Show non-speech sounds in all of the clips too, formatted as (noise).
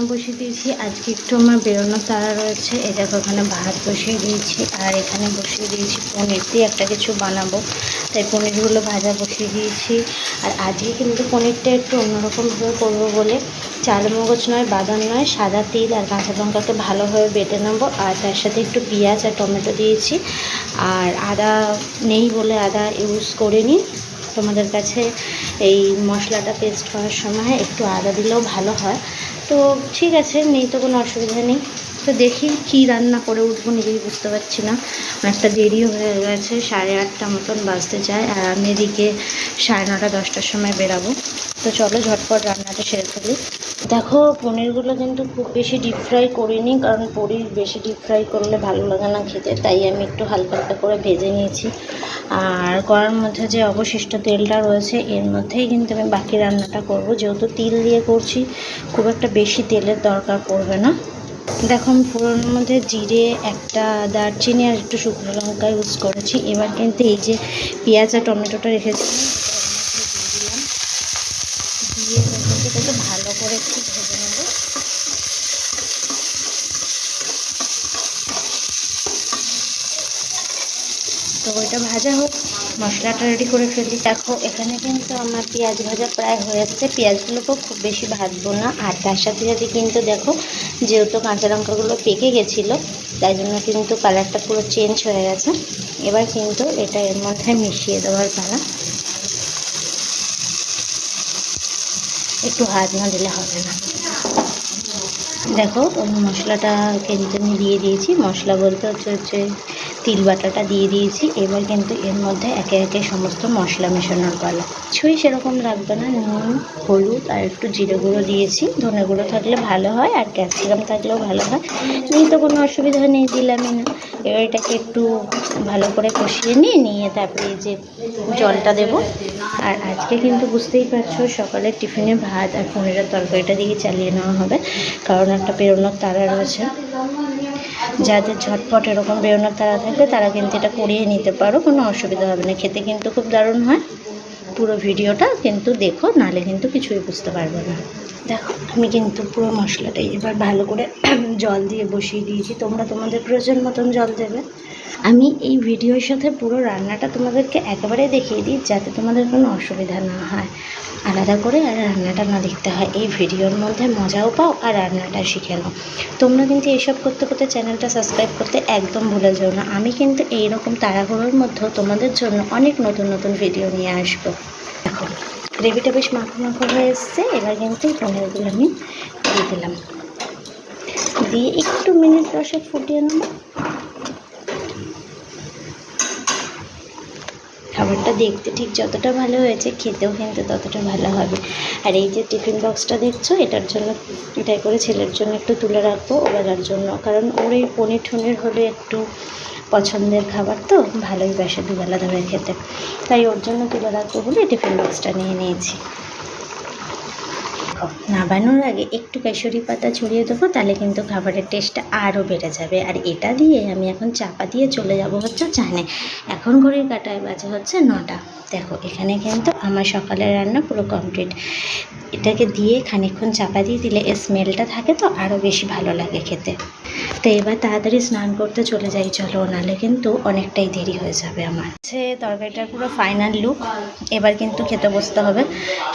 রান্না বসিয়ে দিয়েছি। আজকে একটু আমার বেরোনোর তাড়া রয়েছে। এই দেখো ওখানে ভাত বসিয়ে দিয়েছি আর এখানে বসিয়ে দিয়েছি পনির। দিয়ে একটা কিছু বানাবো। তাই পনিরগুলো ভাজা বসিয়ে দিয়েছি। আর আজকে কিন্তু পনিরটা একটু অন্যরকমভাবে করব বলে। চাল মগজ নয়, বাদাম নয়, সাদা তিল আর কাঁচা লঙ্কাকে ভালোভাবে বেটে নেব। আর তার সাথে একটু পেঁয়াজ আর টমেটো দিয়েছি। আর আদা নেই বলে আদা ইউজ করিনি। তোমাদের কাছে এই মশলাটা পেস্ট করার সময় একটু আদা দিলেও ভালো হয়। তো ঠিক আছে, নেই তো কোনো অসুবিধা নেই। তো দেখি কি রান্না করে উঠবো, নিজেই বুঝতে পারছি না। অনেকটা দেরি হয়ে গেছে, সাড়ে আটটা মতন বাজতে চায় আর আমি এদিকে সাড়ে নটা, দশটার সময় বেরাবো। তো চলো ঝটপট রান্নাটা সেরে ফেলি। দেখো, পনিরগুলো কিন্তু খুব বেশি ডিপ ফ্রাই করিনি, কারণ পনির বেশি ডিপ ফ্রাই করলে ভালো লাগে না খেতে, তাই আমি একটু হালকা হালকা করে ভেজে নিয়েছি। আর করার মধ্যে যে অবশিষ্ট তেলটা রয়েছে, এর মধ্যেই কিন্তু আমি বাকি রান্নাটা করব। যেহেতু তিল দিয়ে করছি, খুব একটা বেশি তেলের দরকার পড়বে না। দেখো, আমি মধ্যে জিরে, একটা দারচিনি আর একটু শুকনো লঙ্কা ইউজ করেছি। এবার কিন্তু এই যে পেঁয়াজ আর টমেটোটা রেখেছিলাম দিয়ে করে একটু ভেজে নেব। তো ওইটা ভাজা হোক, মশলাটা রেডি করে ফেলি। দেখো, এখানে কিন্তু আমার পেঁয়াজ ভাজা প্রায় হয়ে যাচ্ছে পেঁয়াজগুলোকেও খুব বেশি ভাজবো না। আর তার সাথে সাথে কিন্তু দেখো, যেহেতু কাঁচা লঙ্কাগুলো পেকে গেছিল, তাই জন্য কিন্তু কালারটা পুরো চেঞ্জ হয়ে গেছে। এবার কিন্তু এটা এর মধ্যে মিশিয়ে দেওয়ার পালা। একটু হাত না দিলে হবে না। দেখো ওই মশলাটা কিন্তু আমি দিয়ে দিয়েছি। মশলা বলতে হচ্ছে হচ্ছে তিল বাটাটা দিয়ে দিয়েছি। এবার কিন্তু এর মধ্যে একে একে সমস্ত মশলা মেশানোর পালা। কিছুই সেরকম লাগবে না। নুন, হলুদ আর একটু জিরে গুঁড়ো দিয়েছি। ধনে গুঁড়ো থাকলে ভালো হয় আর ক্যাপসিকাম থাকলেও ভালো হয়। নেই তো কোনো অসুবিধা নেই, দিলামই না। এবার এটাকে একটু ভালো করে কষিয়ে নিয়ে নিয়ে তারপরে এই যে জলটা দেব। আর আজকে কিন্তু বুঝতেই পারছ সকালে টিফিনে ভাত আর পনিরের তরকারিটা দিয়ে চালিয়ে নেওয়া হবে। কারণ একটা বেরোনোর তারা রয়েছে। যাদের ঝটপট এরকম বেরোনোর তারা থাকবে তারা কিন্তু এটা করিয়ে নিতে পারো, কোনো অসুবিধা হবে না। খেতে কিন্তু খুব দারুণ হয়। পুরো ভিডিওটা কিন্তু দেখো নালে কিন্তু কিছুই বুঝতে পারবে না। দেখো, আমি কিন্তু পুরো মশলাটাই এবার ভালো করে (clears throat) জল দিয়ে বসিয়ে দিয়েছি। তোমরা তোমাদের প্রয়োজন মতন জল দেবে। আমি এই ভিডিওর সাথে পুরো রান্নাটা তোমাদেরকে একেবারে দেখিয়ে দিই, যাতে তোমাদের কোনো অসুবিধা না হয়। আলাদা করে আর রান্নাটা না দেখতে হয়। এই ভিডিওর মধ্যে মজাও পাও আর রান্নাটা শিখে নাও। তোমরা কিন্তু এইসব করতে করতে চ্যানেলটা সাবস্ক্রাইব করতে একদম ভুলে যেও না। আমি কিন্তু এই রকম তাড়াহুড়োর মধ্যেও তোমাদের জন্য অনেক নতুন নতুন ভিডিও নিয়ে আসব। দেখো গ্রেভিটা বেশ মাখো মাখো হয়ে এসছে। এবার কিন্তু পনিরগুলো আমি দিয়ে দিলাম। দিয়ে একটু মিনিট দশে ফুটিয়ে নেব। খাবারটা দেখতে ঠিক যতটা ভালো হয়েছে, খেতেও কিন্তু ততটা ভালো হবে। আর এই যে টিফিন বক্সটা দেখছ, এটার জন্য এটাই করে ছেলের জন্য একটু তুলে রাখব, ওবেলার জন্য। কারণ ওর এই পনির ঠনির হলে একটু পছন্দের খাবার তো, ভালোই বাসে দুবেলা ধরে খেতে। তাই ওর জন্য তুলে রাখব বলে টিফিন বক্সটা নিয়ে নিয়েছি। নাবানোর আগে একটু কেশরি পাতা ছড়িয়ে দেবো, তাহলে কিন্তু খাবারের টেস্টটা আরও বেড়ে যাবে। আর এটা দিয়ে আমি এখন চাপা দিয়ে চলে যাব হচ্ছে চানে। এখন ঘড়ির কাটায় বাজে হচ্ছে নটা। দেখো, এখানে কিন্তু আমার সকালের রান্না পুরো কমপ্লিট এটাকে দিয়ে খানিকক্ষণ চাপা দিয়ে দিলে এর স্মেলটা থাকে তো আরও বেশি ভালো লাগে খেতে। তো এবার তাড়াতাড়ি স্নান করতে চলে যাই, চলো, নাহলে কিন্তু অনেকটাই দেরি হয়ে যাবে আমার। হচ্ছে তরকারিটার পুরো ফাইনাল লুক এবার কিন্তু খেতে বসতে হবে।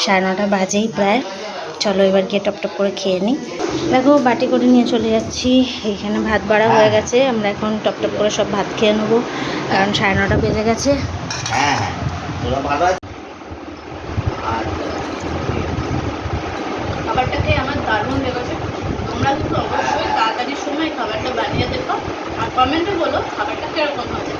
সাড়ে নটা বাজেই প্রায়। চলো এবার গিয়ে টপ টপ করে খেয়ে নিই। দেখো বাটি করে নিয়ে চলে যাচ্ছি। এইখানে ভাত বাড়া হয়ে গেছে। আমরা এখন টপ টপ করে সব ভাত খেয়ে নেব। কারণ সাড়ে নটা বেজে গেছে। হ্যাঁ হ্যাঁ। খাবারটা খেয়ে আমার দারুণ লেগেছে। তোমরা কিন্তু অবশ্যই তাড়াতাড়ির সময় খাবারটা বানিয়ে দেখো। আর কমেন্টে বলো খাবারটা কীরকম হয়েছে।